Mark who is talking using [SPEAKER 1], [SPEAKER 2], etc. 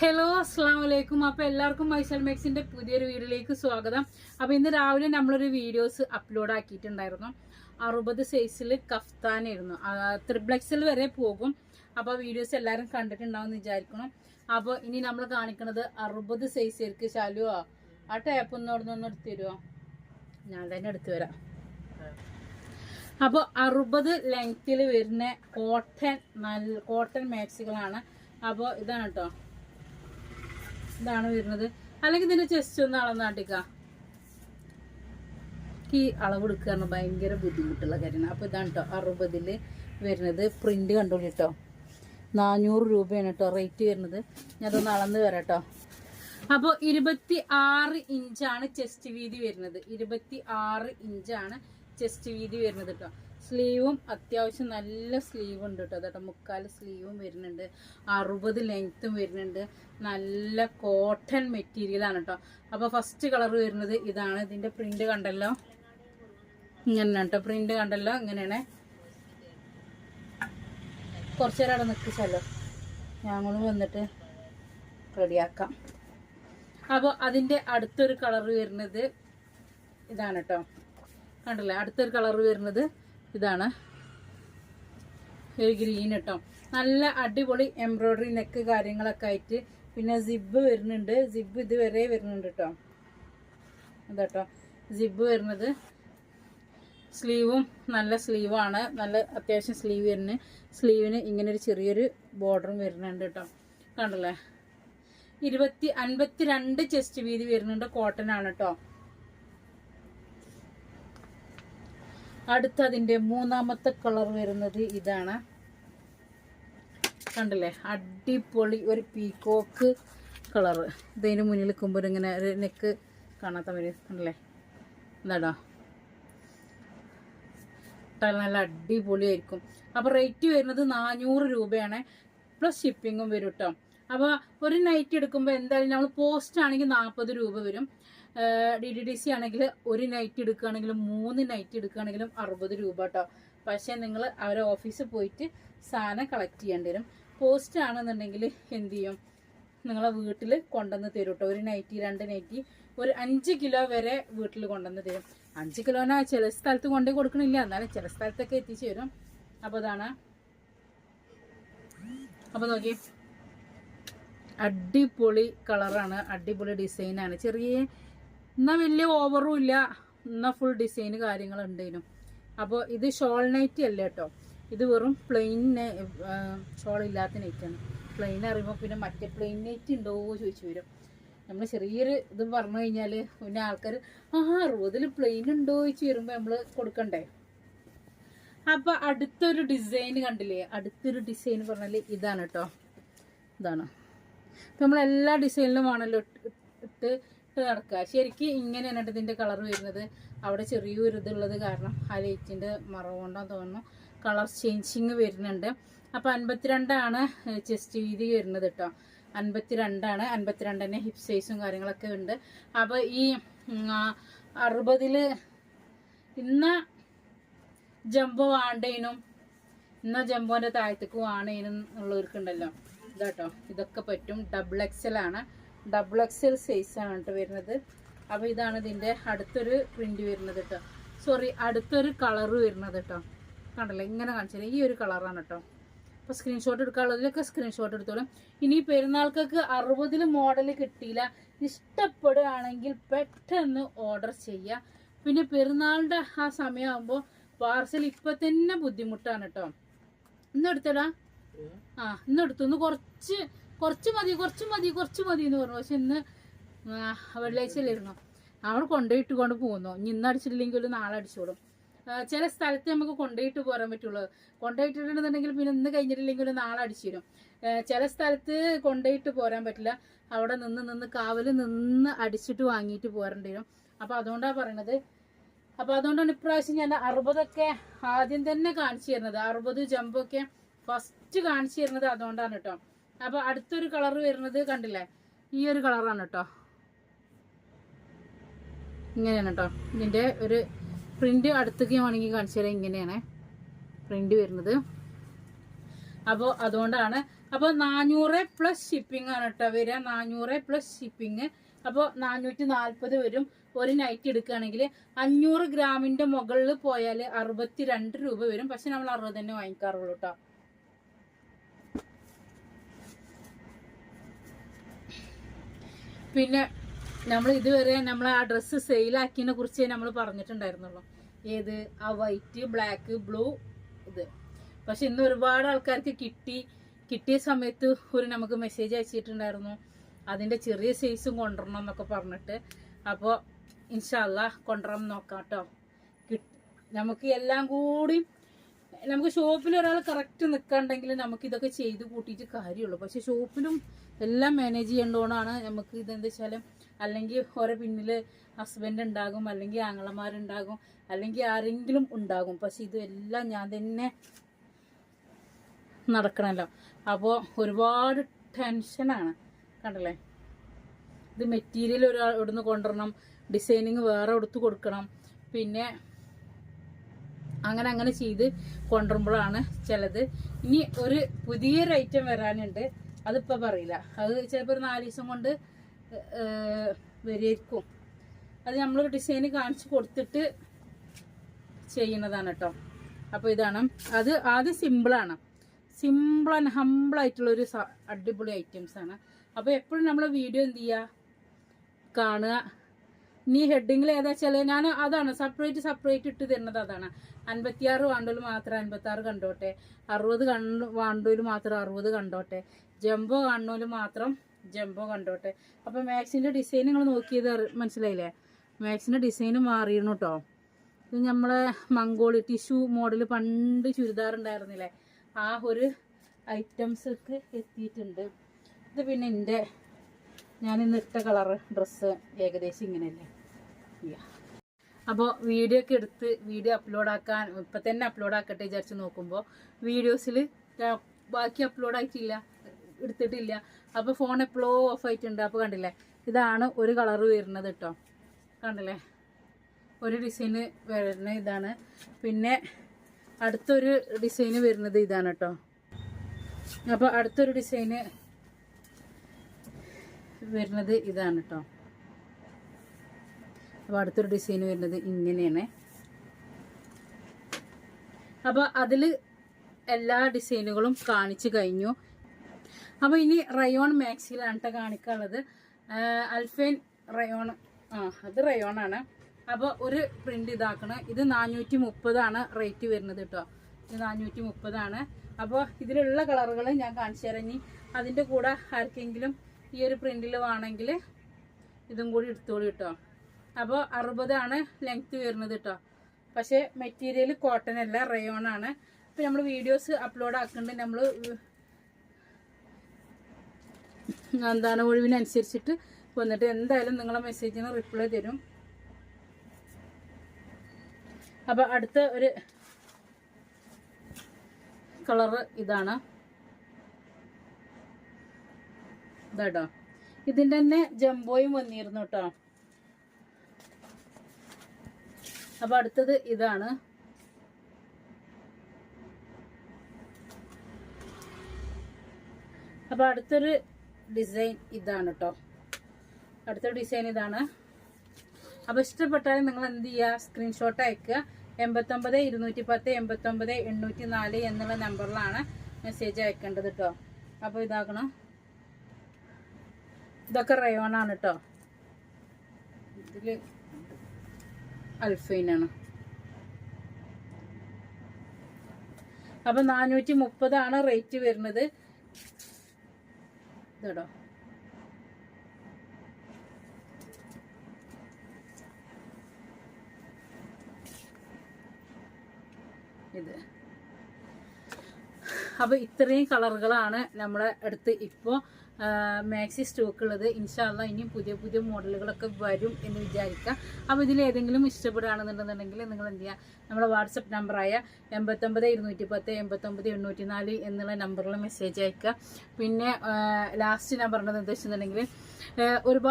[SPEAKER 1] Hello അസ്സാം വലൈക്കും അപ്പൊ എല്ലാവർക്കും മൈസൽ മെക്സിന്റെ പുതിയൊരു വീഡിയോയിലേക്ക് സ്വാഗതം. അപ്പോൾ ഇന്ന് രാവിലെ നമ്മളൊരു വീഡിയോസ് അപ്ലോഡ് ആക്കിയിട്ടുണ്ടായിരുന്നു. അറുപത് സൈസിൽ കഫ്താനായിരുന്നു. ത്രിപ്ലക്സിൽ വരെ പോകും. അപ്പോൾ വീഡിയോസ് എല്ലാവരും കണ്ടിട്ടുണ്ടാവും എന്ന് വിചാരിക്കണം അപ്പൊ ഇനി നമ്മൾ കാണിക്കുന്നത് അറുപത് സൈസിലേക്ക് ശാലുവോ? ആ ടേപ്പ് ഒന്ന് അവിടെ നിന്ന് എടുത്തു തരുമോ ഞാൻ തന്നെ എടുത്തു വരാം അപ്പോൾ അറുപത് ലെങ്ത്തിൽ വരുന്ന കോട്ടൺ നല്ല കോട്ടൺ മാക്സികളാണ് അപ്പോൾ ഇതാണ് കേട്ടോ ഇതാണ് വരുന്നത്. അല്ലെങ്കിൽ ഇതിന്റെ ചെസ്റ്റ് ഒന്ന് അളന്നാട്ടിക്കാം ഈ അളവ് എടുക്കുക ഭയങ്കര ബുദ്ധിമുട്ടുള്ള കാര്യമാണ്. അപ്പോൾ ഇതാണ് കേട്ടോ അറുപതിൽ വരുന്നത്. പ്രിന്റ് കണ്ടോളൂ കേട്ടോ നാനൂറ് രൂപയാണ് കേട്ടോ റേറ്റ് വരുന്നത്. ഞാൻ അതൊന്ന് അളന്ന് വരാം കേട്ടോ അപ്പോൾ ഇരുപത്തി ആറ് ഇഞ്ചാണ് ചെസ്റ്റ് വീതി വരുന്നത്. ഇരുപത്തി ആറ് ഇഞ്ചാണ് ചെസ്റ്റ് വീതി വരുന്നത് കേട്ടോ സ്ലീവും അത്യാവശ്യം നല്ല സ്ലീവ് ഉണ്ട് കേട്ടോ. അതേട്ടോ മുക്കാൽ സ്ലീവും വരുന്നുണ്ട്. അറുപത് ലെങ്ത്തും വരുന്നുണ്ട്. നല്ല കോട്ടൺ മെറ്റീരിയലാണ് കേട്ടോ. അപ്പോൾ ഫസ്റ്റ് കളർ വരുന്നത് ഇതാണ്. ഇതിന്റെ പ്രിന്റ് കണ്ടല്ലോ? ഇങ്ങനെയാണ് കേട്ടോ. പ്രിന്റ് കണ്ടല്ലോ? ഇങ്ങനെയാണ്. കുറച്ചു നേരം അവിടെ നിൽക്കിച്ചല്ലോ ഞങ്ങളും വന്നിട്ട് റെഡിയാക്കാം. അപ്പോൾ അതിന്റെ അടുത്തൊരു കളർ വരുന്നത് ഇതാണ് കേട്ടോ. കണ്ടല്ലേ? അടുത്തൊരു കളർ വരുന്നത് ഇതാണ്. ഒരു ഗ്രീൻ കേട്ടോ. നല്ല അടിപൊളി എംബ്രോയ്ഡറി നെക്ക് കാര്യങ്ങളൊക്കെ ആയിട്ട് പിന്നെ സിബ് വരുന്നുണ്ട്. സിബ് ഇതുവരെ വരുന്നുണ്ട് കേട്ടോ. അതാട്ടോ സിബ് വരുന്നത് സ്ലീവും നല്ല സ്ലീവാണ്. നല്ല അത്യാവശ്യം സ്ലീവ് വരുന്നത് സ്ലീവിന് ഇങ്ങനെ ഒരു ചെറിയൊരു ബോർഡറും വരുന്നുണ്ട് കേട്ടോ. കണ്ടല്ലേ? ഇരുപത്തി അൻപത്തി രണ്ട് ചെസ്റ്റ് വീതി വരുന്നുണ്ട് കോട്ടൺ ആണ് കേട്ടോ. അടുത്ത അതിന്റെ മൂന്നാമത്തെ കളർ വരുന്നത് ഇതാണ്. കണ്ടില്ലേ? അടിപൊളി ഒരു പീക്കോക്ക് കളറ്. ഇതിന് മുന്നിൽ നിൽക്കുമ്പോൾ ഇങ്ങനെ ഒരു നെക്ക് കാണാത്ത വരും കണ്ടില്ലേ? എന്താടാ ഇട്ടാൽ നല്ല അടിപൊളിയായിരിക്കും. അപ്പോൾ റേറ്റ് വരുന്നത് നാനൂറ് രൂപയാണ്. പ്ലസ് ഷിപ്പിങ്ങും വരും കേട്ടോ അപ്പോൾ ഒരു നൈറ്റ് എടുക്കുമ്പോൾ എന്തായാലും നമ്മൾ പോസ്റ്റ് ആണെങ്കിൽ നാൽപ്പത് രൂപ വരും. ഡി ഡി ഡി സി ആണെങ്കിൽ ഒരു നൈറ്റ് എടുക്കുകയാണെങ്കിലും മൂന്ന് നൈറ്റ് എടുക്കുകയാണെങ്കിലും അറുപത് രൂപ കേട്ടോ പക്ഷേ നിങ്ങൾ അവരെ ഓഫീസിൽ പോയിട്ട് സാധനം കളക്ട് ചെയ്യേണ്ടി വരും. പോസ്റ്റ് ആണെന്നുണ്ടെങ്കിൽ എന്ത് ചെയ്യും? നിങ്ങളെ വീട്ടിൽ കൊണ്ടുവന്ന് തരും കേട്ടോ ഒരു നൈറ്റി രണ്ട് നൈറ്റി ഒരു അഞ്ച് കിലോ വരെ വീട്ടിൽ കൊണ്ടുവന്ന് തരും. അഞ്ച് കിലോനാ ചില സ്ഥലത്ത് കൊണ്ടു കൊടുക്കണില്ല. എന്നാലും ചില സ്ഥലത്തൊക്കെ എത്തിച്ചു തരും. അപ്പോൾ അതാണ് അപ്പോൾ നോക്കി അടിപൊളി കളറാണ് അടിപൊളി ഡിസൈനാണ് ചെറിയ എന്നാൽ വലിയ ഓവറും ഇല്ല. എന്നാൽ ഫുൾ ഡിസൈൻ കാര്യങ്ങൾ ഉണ്ടേനും അപ്പോൾ ഇത് ഷോൾ നൈറ്റ് അല്ല കേട്ടോ ഇത് വെറും പ്ലെയിൻ ഷോൾ ഇല്ലാത്ത നൈറ്റാണ് പ്ലെയിൻ അറിയുമ്പോൾ പിന്നെ മറ്റേ പ്ലെയിൻ നൈറ്റ് ഉണ്ടോ ചോദിച്ചു വരും. നമ്മൾ ചെറിയൊരു ഇത് പറഞ്ഞു കഴിഞ്ഞാൽ പിന്നെ ആൾക്കാർ ആ അറുപതിൽ പ്ലെയിൻ ഉണ്ടോ? ചോദിച്ചു വരുമ്പോൾ നമ്മൾ കൊടുക്കണ്ടേ. അപ്പോൾ അടുത്തൊരു ഡിസൈൻ കണ്ടില്ലേ? അടുത്തൊരു ഡിസൈൻ പറഞ്ഞാൽ ഇതാണ് കേട്ടോ ഇതാണ്. നമ്മൾ എല്ലാ ഡിസൈനിലും ആണല്ലോ ഇട്ട് ഇട്ട് നടക്കുക. ശരിക്കും ഇങ്ങനെയാണ് ഇതിന്റെ കളർ വരുന്നത്. അവിടെ ചെറിയൊരു ഇതുള്ളത് കാരണം ആ ലൈറ്റിന്റെ മറവ് കൊണ്ടാന്ന് തോന്നുന്നു. കളർ ചേഞ്ചിങ് വരുന്നുണ്ട്. അപ്പോൾ അൻപത്തിരണ്ടാണ് ചെസ്റ്റ് വീതി വരുന്നത് കേട്ടോ അൻപത്തിരണ്ടാണ്. അൻപത്തിരണ്ടിന് ഹിപ്പ് സൈസും കാര്യങ്ങളൊക്കെ ഉണ്ട്. അപ്പോൾ ഈ അറുപതിൽ ഇന്ന ജംബോ വാണ്ടേനും ഇന്ന ജംബോന്റെ താഴത്തേക്ക് വാണേനും ഉള്ളവർക്കുണ്ടല്ലോ. ഇതാട്ടോ. ഇതൊക്കെ പറ്റും. ഡബിൾ എക്സൽ ആണ്. ഡബിൾ എക്സൽ ആണ് കേട്ടോ വരുന്നത്. അപ്പോൾ ഇതാണ് ഇതിന്റെ അടുത്തൊരു പ്രിന്റ് വരുന്നത് കേട്ടോ സോറി അടുത്തൊരു കളർ വരുന്നത് കേട്ടോ കണ്ടല്ലോ ഇങ്ങനെ കാണിച്ചാൽ ഈ ഒരു കളറാണ് കേട്ടോ അപ്പോൾ സ്ക്രീൻഷോട്ട് എടുക്കാനുള്ളതിലൊക്കെ സ്ക്രീൻഷോട്ട് എടുത്തോളും. ഇനി പെരുന്നാൾക്കൊക്കെ അറുപതിൽ മോഡൽ കിട്ടിയില്ല. ഇഷ്ടപ്പെടുകയാണെങ്കിൽ പെട്ടെന്ന് ഓർഡർ ചെയ്യുക പിന്നെ പെരുന്നാളിന്റെ ആ സമയമാകുമ്പോൾ പാർസൽ ഇപ്പം തന്നെ ബുദ്ധിമുട്ടാണ് കേട്ടോ ഇന്ന് എടുത്തടാ? ആ ഇന്ന് എടുത്തു. ഇന്ന് കുറച്ച് കുറച്ച് മതി കുറച്ച് മതി കുറച്ച് മതി എന്ന് പറഞ്ഞു. പക്ഷെ ഇന്ന് വെള്ളിയാഴ്ചയിലിരുന്നു വെള്ളിയാഴ്ചയിലായിരുന്നു അവൾ കൊണ്ടുപോയിട്ട് കൊണ്ട് പോകുന്നു. ഇനി ഇന്ന് അടിച്ചിട്ടില്ലെങ്കിൽ ഒരു നാളെ അടിച്ചോളും ചില സ്ഥലത്ത് നമുക്ക് കൊണ്ടുപോയിട്ട് പോരാൻ പറ്റുള്ളൂ. കൊണ്ടുപോയിട്ടുണ്ടെന്നുണ്ടെങ്കിൽ പിന്നെ ഇന്ന് കഴിഞ്ഞിട്ടില്ലെങ്കിൽ നാളെ അടിച്ചു തരും ആ, ചില സ്ഥലത്ത് കൊണ്ടുപോയിട്ട് പോരാൻ പറ്റില്ല. അവിടെ നിന്ന് നിന്ന് കാവൽ നിന്ന് അടിച്ചിട്ട് വാങ്ങിയിട്ട് പോരേണ്ടി വരും. അപ്പം അതുകൊണ്ടാണ് പറയണത്. അപ്പം അതുകൊണ്ടാണ് ഇപ്രാവശ്യം ഞാൻ അറുപതൊക്കെ ആദ്യം തന്നെ കാണിച്ചു തരുന്നത്. അറുപത് ജമ്പൊക്കെ ഫസ്റ്റ് കാണിച്ചു തരുന്നത് അതുകൊണ്ടാണ് കേട്ടോ. അപ്പൊ അടുത്തൊരു കളർ വരുന്നത് കണ്ടില്ലേ? ഈ ഒരു കളറാണ് കേട്ടോ ഇങ്ങനെയാണ് കേട്ടോ ഇതിന്റെ ഒരു പ്രിന്റ് അടുത്തേക്ക് വേണമെങ്കിൽ കാണിച്ചു തരാം. ഇങ്ങനെയാണ് പ്രിന്റ് വരുന്നത്. അപ്പോൾ അതുകൊണ്ടാണ്. അപ്പോൾ നാനൂറ് പ്ലസ് ഷിപ്പിംഗ് ആണ് കേട്ടോ വരിക. നാനൂറ് പ്ലസ് ഷിപ്പിംഗ് അപ്പോൾ നാനൂറ്റി നാൽപ്പത് വരും. ഒരു നൈറ്റ് എടുക്കുകയാണെങ്കിൽ അഞ്ഞൂറ് ഗ്രാമിന്റെ മുകളിൽ പോയാൽ അറുപത്തി രണ്ട് രൂപ വരും. പക്ഷെ നമ്മൾ അറുപത് തന്നെ വാങ്ങിക്കാറുള്ളൂ കേട്ടോ പിന്നെ നമ്മൾ ഇതുവരെ നമ്മൾ ആ ഡ്രസ്സ് സെയിലാക്കിയതിനെ കുറിച്ച് നമ്മൾ പറഞ്ഞിട്ടുണ്ടായിരുന്നുള്ളൂ. ഏത്? ആ വൈറ്റ് ബ്ലാക്ക് ബ്ലൂ ഇത്. പക്ഷെ ഇന്ന് ഒരുപാട് ആൾക്കാർക്ക് കിട്ടി. കിട്ടിയ സമയത്ത് ഒരു നമുക്ക് മെസ്സേജ് അയച്ചിട്ടുണ്ടായിരുന്നു. അതിന്റെ ചെറിയ സൈസും കൊണ്ടുവരണം എന്നൊക്കെ പറഞ്ഞിട്ട്. അപ്പോൾ ഇൻഷാല്ല കൊണ്ടുവരാൻ നോക്കാം കേട്ടോ. നമുക്ക് എല്ലാം കൂടി നമുക്ക് ഷോപ്പിൽ ഒരാൾ കറക്റ്റ് നിൽക്കണ്ടെങ്കിൽ നമുക്ക് ഇതൊക്കെ ചെയ്ത് കൂട്ടിയിട്ട് കാര്യമുള്ളൂ. പക്ഷെ ഷോപ്പിലും എല്ലാം മാനേജ് ചെയ്യേണ്ടതുകൊണ്ടാണ് നമുക്ക് ഇതെന്താ അല്ലെങ്കിൽ ഓരോ പിന്നിൽ ഹസ്ബൻഡ് ഉണ്ടാകും അല്ലെങ്കിൽ ആങ്ങളമാരുണ്ടാകും അല്ലെങ്കിൽ ആരെങ്കിലും ഉണ്ടാകും. പക്ഷെ ഇതെല്ലാം ഞാൻ തന്നെ നടക്കണമല്ലോ അപ്പോൾ ഒരുപാട് ടെൻഷനാണ് കണ്ടല്ലേ? ഇത് മെറ്റീരിയൽ ഒരാൾ ഇവിടുന്ന് കൊണ്ടുവരണം ഡിസൈനിങ് വേറെ എടുത്ത് കൊടുക്കണം. പിന്നെ അങ്ങനെ അങ്ങനെ ചെയ്ത് കൊണ്ടുവരുമ്പോഴാണ് ചിലത്. ഇനി ഒരു പുതിയൊരു ഐറ്റം വരാനുണ്ട്. അതിപ്പോൾ പറയില്ല. അത് ചിലപ്പോൾ ഒരു നാല് ദിവസം കൊണ്ട് വരിയിരിക്കും അത് നമ്മൾ ഡിസൈന് കാണിച്ച് കൊടുത്തിട്ട് ചെയ്യുന്നതാണ് കേട്ടോ അപ്പോൾ ഇതാണ്. അത് ആദ്യം സിമ്പിളാണ് സിമ്പിൾ ആൻഡ് ഹമ്പിളായിട്ടുള്ളൊരു അടിപൊളി ഐറ്റംസാണ് അപ്പോൾ എപ്പോഴും നമ്മൾ വീഡിയോ എന്ത് ചെയ്യുക കാണുക. ഇനി ഹെഡിങ്ങിൽ ഏതാ വെച്ചാൽ ഞാൻ അതാണ് സെപ്പറേറ്റ് സെപ്പറേറ്റ് ഇട്ട് തരുന്നത് അതാണ്. അൻപത്തിയാറ് വാണ്ടൂൽ മാത്രം അൻപത്താറ് കണ്ടോട്ടെ. അറുപത് കണ്ടു വാണ്ടൂൽ മാത്രം അറുപത് കണ്ടോട്ടെ. ജംബോ കാണൂൽ മാത്രം ജംബോ കണ്ടോട്ടെ. അപ്പം മാക്സിന്റെ ഡിസൈൻ നിങ്ങൾ നോക്കിയത് മനസ്സിലായില്ലേ? മാക്സിന്റെ ഡിസൈൻ മാറിയിരുന്നു കേട്ടോ ഇത് നമ്മളെ മംഗോളി ടിഷ്യൂ മോഡൽ പണ്ട് ചുരിദാർ ഉണ്ടായിരുന്നില്ലേ? ആ ഒരു ഐറ്റംസ് ഒക്കെ എത്തിയിട്ടുണ്ട്. ഇത് പിന്നെ എന്റെ ഞാൻ ഇന്ന് ഇട്ട കളറ് ഡ്രസ്സ് ഏകദേശം ഇങ്ങനെയല്ലേ? അപ്പോൾ വീഡിയോ ഒക്കെ എടുത്ത് വീഡിയോ അപ്ലോഡ് ആക്കാൻ ഇപ്പം തന്നെ അപ്ലോഡ് ആക്കട്ടെ വിചാരിച്ച് നോക്കുമ്പോൾ വീഡിയോസിൽ ബാക്കി അപ്ലോഡ് ആയിട്ടില്ല എടുത്തിട്ടില്ല. അപ്പോൾ ഫോൺ എപ്പോഴോ ഓഫ് ആയിട്ടുണ്ട്. അപ്പോൾ കണ്ടില്ലേ ഇതാണ് ഒരു കളറ് വരുന്നത് കേട്ടോ കണ്ടില്ലേ? ഒരു ഡിസൈന് വരുന്ന ഇതാണ്. പിന്നെ അടുത്തൊരു ഡിസൈന് വരുന്നത് ഇതാണ് കേട്ടോ അപ്പോൾ അടുത്തൊരു ഡിസൈന് വരുന്നത് ഇതാണ് കേട്ടോ അപ്പോൾ അടുത്തൊരു ഡിസൈൻ വരുന്നത് ഇങ്ങനെയാണ്. അപ്പോൾ അതിൽ എല്ലാ ഡിസൈനുകളും കാണിച്ചു കഴിഞ്ഞു. അപ്പോൾ ഇനി റയോൺ മാക്സിലാണ് കേട്ടോ കാണിക്കാനുള്ളത്. അൽഫൈൻ റയോൺ ആ അത് റയോൺ ആണ്. അപ്പോൾ ഒരു പ്രിന്റ് ഇതാക്കണം. ഇത് നാനൂറ്റി മുപ്പതാണ് റേറ്റ് വരുന്നത് കേട്ടോ ഇത് നാനൂറ്റി മുപ്പതാണ് അപ്പോൾ ഇതിലുള്ള കളറുകൾ ഞാൻ കാണിച്ചു തരാം. ഇനി അതിന്റെ കൂടെ ആർക്കെങ്കിലും ഈ ഒരു പ്രിന്റിൽ വേണമെങ്കിൽ ഇതും കൂടി എടുത്തോളൂ കേട്ടോ അപ്പോൾ അറുപതാണ് ലെങ്ത് വരുന്നത് കേട്ടോ പക്ഷേ മെറ്റീരിയൽ കോട്ടൺ അല്ല റയോൺ ആണ്. അപ്പോൾ നമ്മൾ വീഡിയോസ് അപ്ലോഡ് ആക്കുന്നുണ്ട് നമ്മൾ എന്താണ് ഒഴിവിനനുസരിച്ചിട്ട് വന്നിട്ട് എന്തായാലും നിങ്ങളെ മെസ്സേജിന് റിപ്ലൈ തരും. അപ്പോൾ അടുത്ത ഒരു കളറ് ഇതാണ്. ഇതാട്ടോ ഇതിന്റെ തന്നെ ജംബോയും വന്നിരുന്നു കേട്ടോ അപ്പൊ അടുത്തത് ഇതാണ്. അപ്പൊ അടുത്തൊരു ഡിസൈൻ ഇതാണ് കേട്ടോ അടുത്ത ഡിസൈൻ ഇതാണ്. അപ്പൊ ഇഷ്ടപ്പെട്ടാൽ നിങ്ങൾ എന്ത് ചെയ്യുക സ്ക്രീൻഷോട്ട് അയക്കുക. എൺപത്തൊമ്പത് ഇരുന്നൂറ്റി പത്ത് എൺപത്തൊമ്പത് എണ്ണൂറ്റി നാല് എന്നുള്ള നമ്പറിലാണ് മെസ്സേജ് അയക്കേണ്ടത് കേട്ടോ അപ്പോൾ ഇതാക്കണം. ഇതൊക്കെ റയോണാണ് കേട്ടോ ഇതിൽ അൽഫൈനാണ്. അപ്പൊ നാനൂറ്റി മുപ്പതാണ് റേറ്റ് വരുന്നത്. ഇതടോ. ഇത്. അപ്പോൾ ഇത്രയും കളറുകളാണ് നമ്മളെ അടുത്ത് ഇപ്പോൾ മാക്സി സ്റ്റോക്ക് ഉള്ളത്. ഇൻഷാല്ല ഇനിയും പുതിയ പുതിയ മോഡലുകളൊക്കെ വരും എന്ന് വിചാരിക്കാം. അപ്പോൾ ഇതിൽ ഏതെങ്കിലും ഇഷ്ടപ്പെടുകയാണെന്നുണ്ടെന്നുണ്ടെങ്കിൽ നിങ്ങൾ എന്ത് ചെയ്യുക നമ്മുടെ വാട്സപ്പ് നമ്പറായ എൺപത്തൊമ്പത് ഇരുന്നൂറ്റി പത്ത് എൺപത്തൊമ്പത് എണ്ണൂറ്റി നാല് എന്നുള്ള നമ്പറിൽ മെസ്സേജ് അയക്കുക. പിന്നെ ലാസ്റ്റ് ഞാൻ പറഞ്ഞത് എന്താ വെച്ചിട്ടുണ്ടെങ്കിൽ ഒരുപാട്